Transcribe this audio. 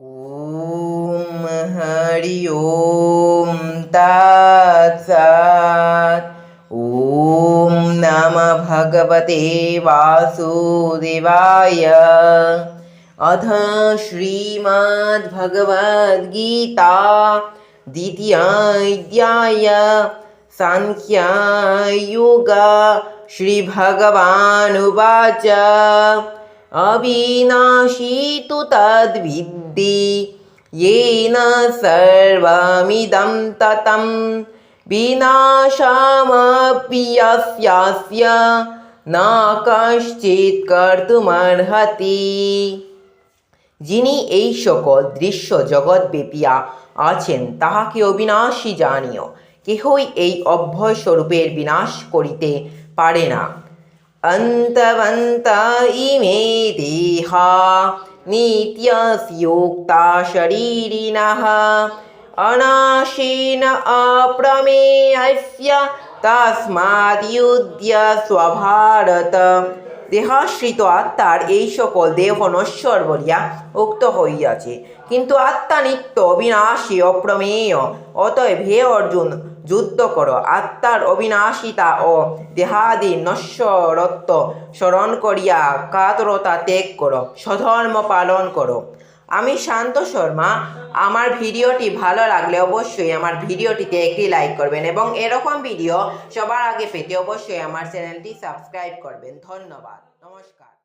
ॐ हरि ॐ तत्सत्। ॐ नमः भगवते वासुदेवाय। अथ श्रीमद्भगवद्गीता द्वितीयाध्याय साङ्ख्ययोग श्रीभगवानुवाच अविनाशी तु तद्विद्धि येन सर्वमिदं ततं विनाशामपि यस्यास्य न কশ্চিৎ কর্তুমর্হতি যিনি এই সকল দৃশ্য জগৎ ব্যাপিয়া আছেন তাহাকে অবিনাশী জানিও কেহই এই অভয় স্বরূপের বিনাশ করিতে পারে না अन्तवन्त इमे देहा नित्यस्योक्ता शरीरिणः। अनाशेन अप्रमेयस्य তস্মাদ্যুদ্য স্বভারত দেহাশ্রিত আত্মার এই সকল দেহ নশ্বর বলিয়া উক্ত হইয়াছে। কিন্তু আত্মা নিত্য অবিনাশী, অপ্রমেয়। অতএব হে অর্জুন, যুদ্ধ কর। আত্মার অবিনাশিতা ও দেহাদি নশ্বরত্ব স্মরণ করিয়া কাতরতা ত্যাগ করো। স্বধর্ম পালন করো। আমি শান্ত শর্মা আমার ভিডিওটি ভালো লাগলে অবশ্যই আমার ভিডিওটিতে একটি লাইক করবেন এবং এরকম ভিডিও সবার আগে পেতে অবশ্যই আমার চ্যানেলটি সাবস্ক্রাইব করবেন। ধন্যবাদ। নমস্কার।